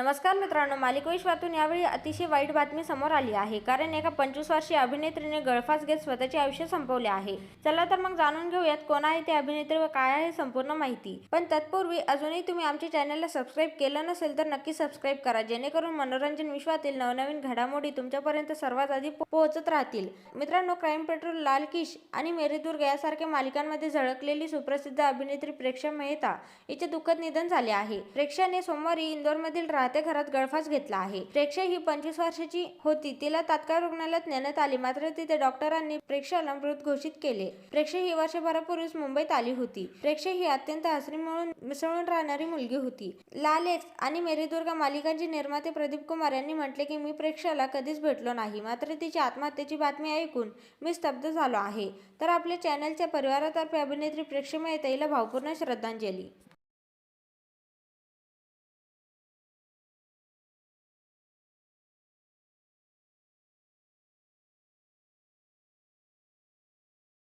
नमस्कार मित्रांनो मालिकाविश्वातून यावेळी अतिशय वाईट बातमी समोर आली आहे. कारण एका पंचवीस वर्षीय अभिनेत्रीने गळफास घेत स्वतःचे आयुष्य संपवले आहे. चला तर मग जाणून घेऊयात कोण आहे ते अभिनेत्री व काय आहे संपूर्ण माहिती. पण तत्पूर्वी अजूनही तुम्ही आमच्या चॅनलला सबस्क्राईब केलं नसेल तर नक्की सबस्क्राईब करा. जेणेकरून मनोरंजन विश्वातील नवनवीन घडामोडी तुमच्यापर्यंत सर्वात आधी पोहोचत राहतील. मित्रांनो क्राईम पेट्रोल लाल किश आणि मेरी दुर्ग यासारख्या मालिकांमध्ये झळकलेली सुप्रसिद्ध अभिनेत्री प्रेक्षा मेहता हिचे दुःखद निधन झाले आहे. प्रेक्षाने सोमवारी इंदोरमधील राहत्या घरात गळफास घेतला आहे. प्रेक्षा ही पंचवीस वर्षाची होती. तिला तात्काळ रुग्णालयात नेण्यात आली. मात्र तिथे डॉक्टरांनी प्रेक्षाला मृत घोषित केले. प्रेक्षा ही वर्षभरापूर्वीच मुंबईत आली होती. प्रेक्षा ही अत्यंत हसरी म्हणून मिसळून राहणारी मुलगी होती. लाल एक्स आणि मेरी दुर्गा मालिकांचे निर्माते प्रदीप कुमार यांनी म्हटले की मी प्रेक्षाला कधीच भेटलो नाही. मात्र तिची आत्महत्येची बातमी ऐकून मी स्तब्ध झालो आहे. तर आपल्या चॅनलच्या परिवारातर्फे अभिनेत्री प्रेक्षा मेहता हिला भावपूर्ण श्रद्धांजली.